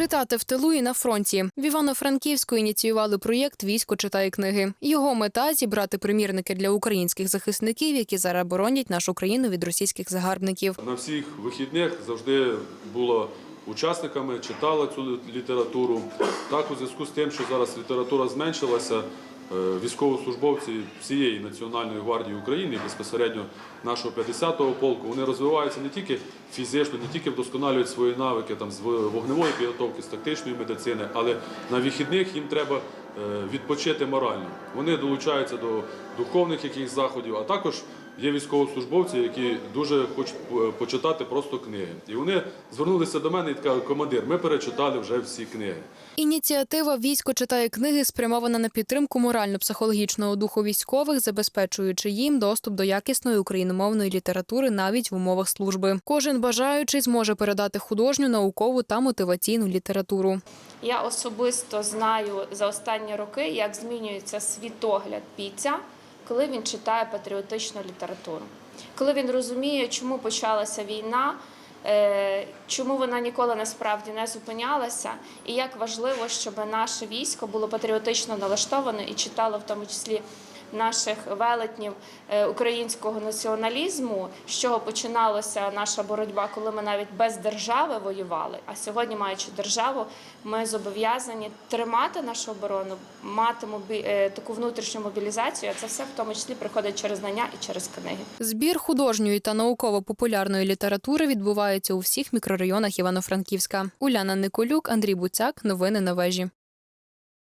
Читати в тилу і на фронті в Івано-Франківську ініціювали проєкт Військо читає книги. Його мета зібрати примірники для українських захисників, які зараз боронять нашу країну від російських загарбників. На всіх вихідних завжди було учасниками, читала цю літературу. Так, у зв'язку з тим, що зараз література зменшилася, військовослужбовці всієї Національної гвардії України, безпосередньо нашого 50-го полку, вони розвиваються не тільки фізично, не тільки вдосконалюють свої навики там, з вогневої підготовки, з тактичної медицини, але на вихідних їм треба е, відпочити морально. Вони долучаються до духовних якихось заходів, а також Є військовослужбовці, які дуже хочуть почитати просто книги. І вони звернулися до мене і кажуть, командир, ми перечитали вже всі книги. Ініціатива Військо читає книги спрямована на підтримку морально-психологічного духу військових, забезпечуючи їм доступ до якісної україномовної літератури навіть в умовах служби. Кожен бажаючий зможе передати художню, наукову та мотиваційну літературу. Я особисто знаю за останні роки, як змінюється світогляд бійця, коли він читає патріотичну літературу, коли він розуміє, чому почалася війна, е, чому вона ніколи насправді не зупинялася, і як важливо, щоб наше військо було патріотично налаштоване і читало в тому числі. Наших велетнів е, українського націоналізму, з чого починалася наша боротьба, коли ми навіть без держави воювали. А сьогодні, маючи державу, ми зобов'язані тримати нашу оборону, мати мобі... е, таку внутрішню мобілізацію. А це все в тому числі приходить через знання і через книги. Збір художньої та науково-популярної літератури відбувається у всіх мікрорайонах Івано-Франківська. Уляна Николюк, Андрій Буцяк. Новини на вежі.